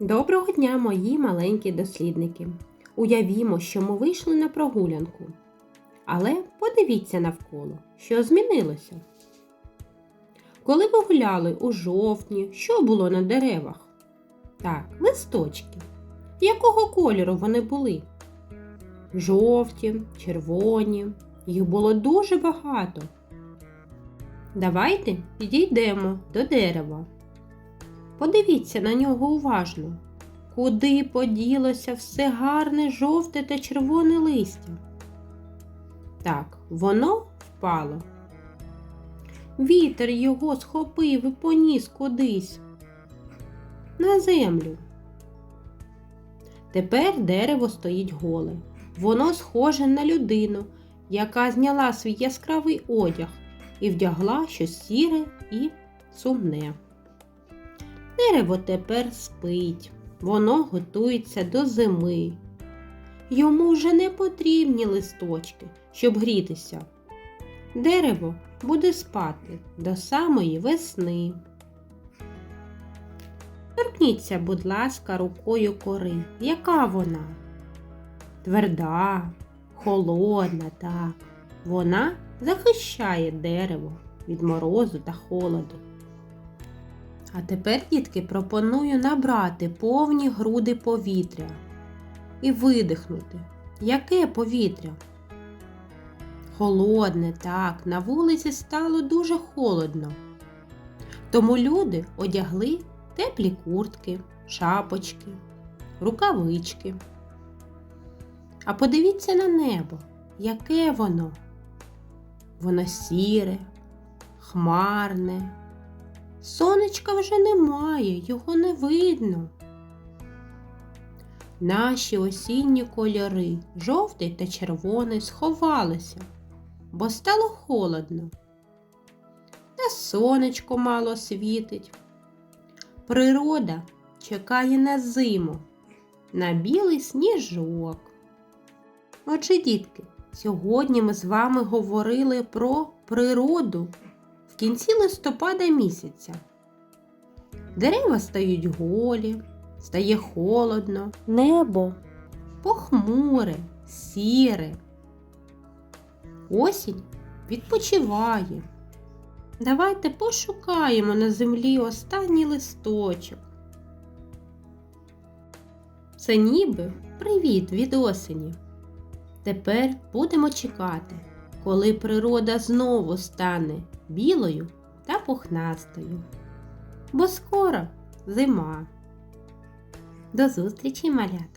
Доброго дня, мої маленькі дослідники! Уявімо, що ми вийшли на прогулянку. Але подивіться навколо, що змінилося. Коли ви гуляли у жовтні, що було на деревах? Так, листочки. Якого кольору вони були? Жовті, червоні. Їх було дуже багато. Давайте підійдемо до дерева. Подивіться на нього уважно. Куди поділося все гарне жовте та червоне листя? Так, воно впало. Вітер його схопив і поніс кудись на землю. Тепер дерево стоїть голе. Воно схоже на людину, яка зняла свій яскравий одяг і вдягла щось сіре і сумне. Дерево тепер спить, воно готується до зими. Йому вже не потрібні листочки, щоб грітися. Дерево буде спати до самої весни. Торкніться, будь ласка, рукою кори. Яка вона? Тверда, холодна, так. Вона захищає дерево від морозу та холоду. А тепер, дітки, пропоную набрати повні груди повітря і видихнути. Яке повітря? Холодне, так, на вулиці стало дуже холодно. Тому люди одягли теплі куртки, шапочки, рукавички. А подивіться на небо, яке воно? Воно сіре, хмарне. Сонечка вже немає, його не видно. Наші осінні кольори, жовтий та червоний, сховалися, бо стало холодно. Та сонечко мало світить. Природа чекає на зиму, на білий сніжок. Отже, дітки, сьогодні ми з вами говорили про природу в кінці листопада місяця. Дерева стають голі, стає холодно, небо похмуре, сіре. Осінь відпочиває. Давайте пошукаємо на землі останній листочок. Це ніби привіт від осені. Тепер будемо чекати, коли природа знову стане білою та пухнастою. Бо скоро зима. До зустрічі, малята!